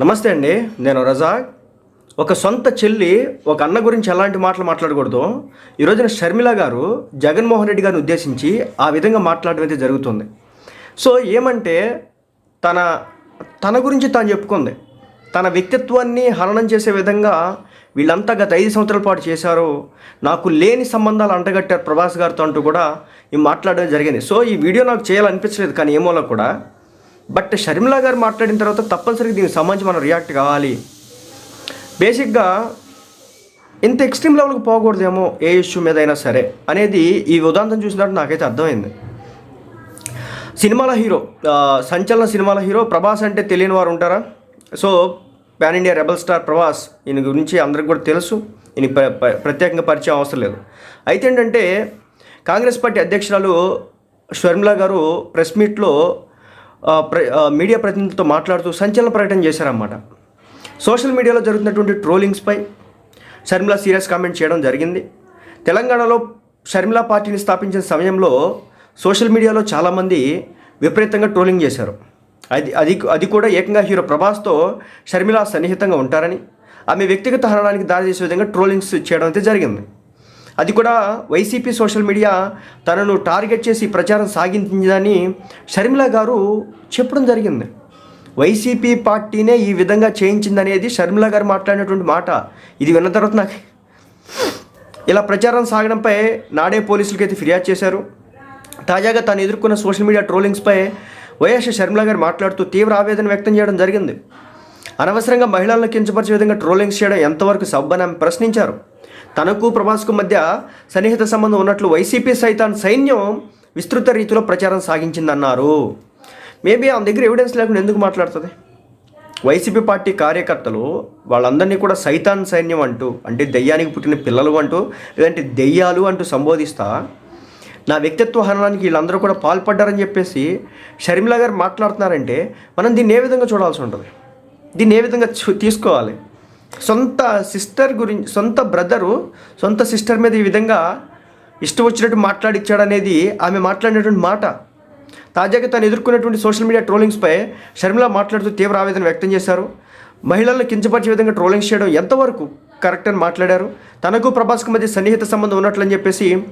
నమస్తే అండి నేను రజాక్. ఒక సొంత చెల్లి ఒక అన్న గురించి ఎలాంటి మాటలు మాట్లాడకూడదు. ఈ రోజున షర్మిల గారు జగన్మోహన్ రెడ్డి గారిని ఉద్దేశించి ఆ విధంగా మాట్లాడడం అయితే జరుగుతుంది. సో ఏమంటే తన తన గురించి తాను చెప్పుకుంది. తన వ్యక్తిత్వాన్ని హననం చేసే విధంగా వీళ్ళంతా గత ఐదు సంవత్సరాల పాటు చేశారు. నాకు లేని సంబంధాలు అంటగట్టారు ప్రభాస్ గారితో అంటూ కూడా ఈ మాట్లాడడం జరిగింది. సో ఈ వీడియో నాకు చేయాలనిపించలేదు కానీ ఏమోలో కూడా. బట్ షర్మిలా గారు మాట్లాడిన తర్వాత తప్పనిసరిగా దీనికి సంబంధించి మనం రియాక్ట్ కావాలి. బేసిక్గా ఇంత ఎక్స్ట్రీమ్ లెవెల్కి పోకూడదేమో ఏ ఇష్యూ మీద అయినా సరే అనేది ఈ ఉదాంతం చూసినట్టు నాకైతే అర్థమైంది. సినిమాల హీరో సంచలన సినిమాల హీరో ప్రభాస్ అంటే తెలియని వారు ఉంటారా? So pan India rebel star Prabhas ఈయన గురించి అందరికి కూడా తెలుసు. ఈయన ప్ర- ప్రత్యేకంగా పరిచయం అవసరం లేదు. అయితే ఏంటంటే కాంగ్రెస్ పార్టీ అధ్యక్షురాలు షర్మిల గారు ప్రెస్ మీట్లో మీడియా ప్రతినిధులతో మాట్లాడుతూ సంచలన ప్రకటన చేశారన్నమాట. సోషల్ మీడియాలో జరుగుతున్నటువంటి ట్రోలింగ్స్పై షర్మిల సీరియస్ కామెంట్ చేయడం జరిగింది. తెలంగాణలో షర్మిల పార్టీని స్థాపించిన సమయంలో సోషల్ మీడియాలో చాలామంది విపరీతంగా ట్రోలింగ్ చేశారు. అది అది అది కూడా ఏకంగా హీరో ప్రభాస్తో షర్మిల సన్నిహితంగా ఉంటారని ఆమె వ్యక్తిగత హరణానికి దారి చేసే విధంగా ట్రోలింగ్స్ చేయడం అయితే జరిగింది. అది కూడా వైసీపీ సోషల్ మీడియా తనను టార్గెట్ చేసి ప్రచారం సాగించిందని షర్మిల గారు చెప్పడం జరిగింది. వైసీపీ పార్టీనే ఈ విధంగా చేయించిందనేది షర్మిల గారు మాట్లాడినటువంటి మాట. ఇది విన్న తర్వాత నాకు ఇలా ప్రచారం సాగడంపై నాడే పోలీసులకి అయితే ఫిర్యాదు చేశారు. తాజాగా తాను ఎదుర్కొన్న సోషల్ మీడియా ట్రోలింగ్స్పై వైఎస్ షర్మిల గారు మాట్లాడుతూ తీవ్ర ఆవేదన వ్యక్తం చేయడం జరిగింది. అనవసరంగా మహిళలను కించపరిచే విధంగా ట్రోలింగ్స్ చేయడం ఎంతవరకు సబ్బని ఆమె ప్రశ్నించారు. తనకు ప్రభాస్కు మధ్య సన్నిహిత సంబంధం ఉన్నట్లు వైసీపీ సైతాన్ సైన్యం విస్తృత రీతిలో ప్రచారం సాగించిందన్నారు. మేబీ ఆమె దగ్గర ఎవిడెన్స్ లేకుండా ఎందుకు మాట్లాడుతుంది? వైసీపీ పార్టీ కార్యకర్తలు వాళ్ళందరినీ కూడా సైతాన్ సైన్యం అంటూ అంటే దెయ్యానికి పుట్టిన పిల్లలు అంటూ లేదంటే దెయ్యాలు అంటూ సంబోధిస్తా నా వ్యక్తిత్వ హననానికి వీళ్ళందరూ కూడా పాల్పడ్డారని చెప్పేసి షర్మిల గారు మాట్లాడుతున్నారంటే మనం దీన్ని ఏ విధంగా చూడాల్సి ఉంటుంది? దీన్ని ఏ విధంగా చూ- తీసుకోవాలి? సొంత సిస్టర్ గురించి సొంత బ్రదరు సొంత సిస్టర్ మీద ఈ విధంగా ఇష్టం వచ్చినట్టు మాట్లాడిచ్చాడనేది ఆమె మాట్లాడినటువంటి మాట. తాజాగా తను ఎదుర్కొన్నటువంటి సోషల్ మీడియా ట్రోలింగ్స్పై షర్మిల మాట్లాడుతూ తీవ్ర ఆవేదన వ్యక్తం చేశారు. మహిళలను కించపరిచే విధంగా ట్రోలింగ్స్ చేయడం ఎంతవరకు కరెక్ట్ అని మాట్లాడారు. తనకు ప్రభాస్కు మధ్య సన్నిహిత సంబంధం ఉన్నట్లని చెప్పేసి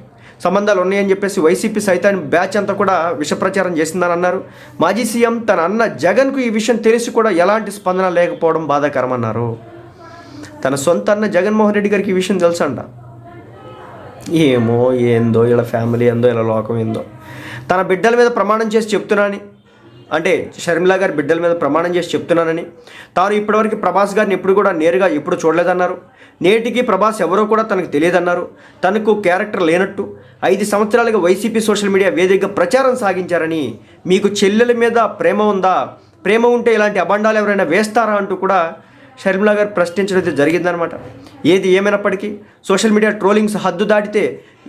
సంబంధాలు ఉన్నాయని చెప్పేసి వైసీపీ సైతాన్ని బ్యాచ్ అంతా కూడా విష ప్రచారం చేసిందని అన్నారు మాజీ సీఎం తన అన్న జగన్కు ఈ విషయం తెలిసి కూడా ఎలాంటి స్పందన లేకపోవడం బాధాకరమన్నారు. తన సొంత అన్న జగన్మోహన్ రెడ్డి గారికి ఈ విషయం తెలుసంట. ఏమో ఏందో ఇలా ఫ్యామిలీ ఏందో ఇలా లోకం ఏందో. తన బిడ్డల మీద ప్రమాణం చేసి చెప్తున్నాని అంటే షర్మిలా గారి బిడ్డల మీద ప్రమాణం చేసి చెప్తున్నానని. తాను ఇప్పటివరకు ప్రభాస్ గారిని ఎప్పుడు కూడా నేరుగా ఎప్పుడు చూడలేదన్నారు. నేటికి ప్రభాస్ ఎవరో కూడా తనకు తెలియదన్నారు. తనకు క్యారెక్టర్ లేనట్టు ఐదు సంవత్సరాలుగా వైసీపీ సోషల్ మీడియా వేదికగా ప్రచారం సాగించారని మీకు చెల్లెల మీద ప్రేమ ఉందా? ప్రేమ ఉంటే ఇలాంటి అబండాలు ఎవరైనా వేస్తారా అంటూ కూడా షర్మిల గారు ప్రశ్నించడం అయితే జరిగిందనమాట ఏది ఏమైనప్పటికీ సోషల్ మీడియా ట్రోలింగ్స్ హద్దు దాటితే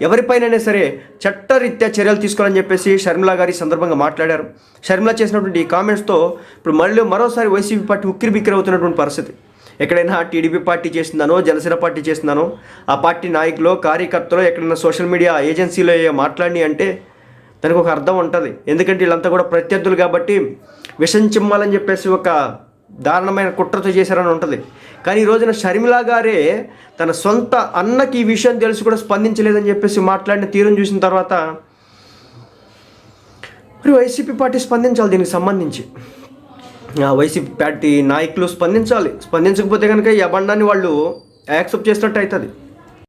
ఎవరిపైనైనా సరే చట్టరీత్యా చర్యలు తీసుకోవాలని చెప్పేసి షర్మిల గారు ఈ సందర్భంగా మాట్లాడారు. షర్మిల చేసినటువంటి ఈ కామెంట్స్తో ఇప్పుడు మళ్ళీ మరోసారి వైసీపీ పార్టీ ఉక్కిరి బిక్కిరి అవుతున్నటువంటి పరిస్థితి. ఎక్కడైనా టీడీపీ పార్టీ చేసిందనో జనసేన పార్టీ చేసిందనో ఆ పార్టీ నాయకులు కార్యకర్తలు ఎక్కడైనా సోషల్ మీడియా ఏజెన్సీలో మాట్లాడి అంటే దానికి ఒక అర్థం ఉంటుంది. ఎందుకంటే వీళ్ళంతా కూడా ప్రత్యర్థులు కాబట్టి విషం చిమ్మాలని చెప్పేసి ఒక దారుణమైన కుట్రతో చేశారని ఉంటుంది. కానీ ఈ రోజున షర్మిల గారే తన సొంత అన్నకి ఈ విషయం తెలిసి కూడా స్పందించలేదని చెప్పేసి మాట్లాడిన తీరం చూసిన తర్వాత మరి వైసీపీ పార్టీ స్పందించాలి దీనికి సంబంధించి. ఆ వైసీపీ పార్టీ నాయకులు స్పందించాలి. స్పందించకపోతే కనుక ఈ అబండాన్ని వాళ్ళు యాక్సెప్ట్ చేసినట్టు అవుతుంది.